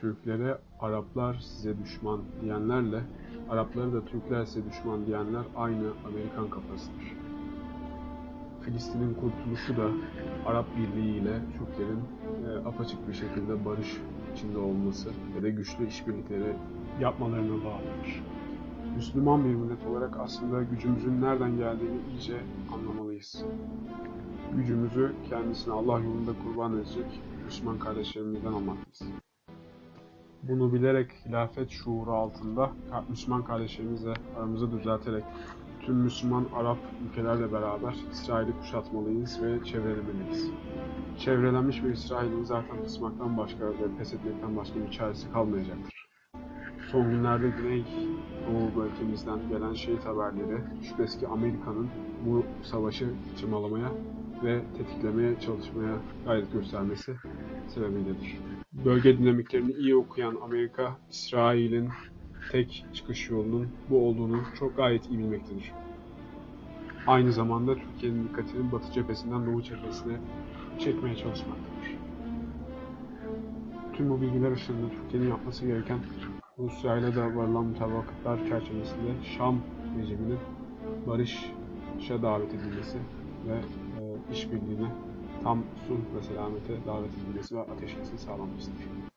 Türklere Araplar size düşman diyenlerle Arapları da Türkler size düşman diyenler aynı Amerikan kafasıdır. Filistin'in kurtuluşu da Arap Birliği ile Türklerin e, apaçık bir şekilde barış içinde olması ve de güçlü işbirlikleri yapmalarına bağlıdır. Müslüman bir millet olarak aslında gücümüzün nereden geldiğini iyice anlamalıyız. Gücümüzü kendisine Allah yolunda kurban edecek Müslüman kardeşlerimizden almaktayız. Bunu bilerek hilafet şuuru altında Müslüman kardeşlerimizle aramızı düzelterek tüm Müslüman Arap ülkelerle beraber İsrail'i kuşatmalıyız ve çevrelemeliyiz. Çevrelenmiş bir İsrail'in zaten kısmaktan başka ve pes etmekten başka bir çaresi kalmayacaktır. Son günlerde Güney Doğu bölgemizden gelen şehit haberleri şüphesiz ki Amerika'nın bu savaşı çırmalamaya ve tetiklemeye çalışmaya gayret göstermesi sebebiyledir. Bölge dinamiklerini iyi okuyan Amerika, İsrail'in tek çıkış yolunun bu olduğunu çok gayet iyi bilmektedir. Aynı zamanda Türkiye'nin dikkatini Batı cephesinden Doğu cephesine çekmeye çalışmaktadır. Tüm bu bilgiler ışığında Türkiye'nin yapması gereken Rusya ile de varılan mutabakatlar çerçevesinde Şam rejiminin barışa davet edilmesi ve e, işbirliğine tam sulh ve selamete davet edilmesi ve ateşkesin sağlanmasıdır.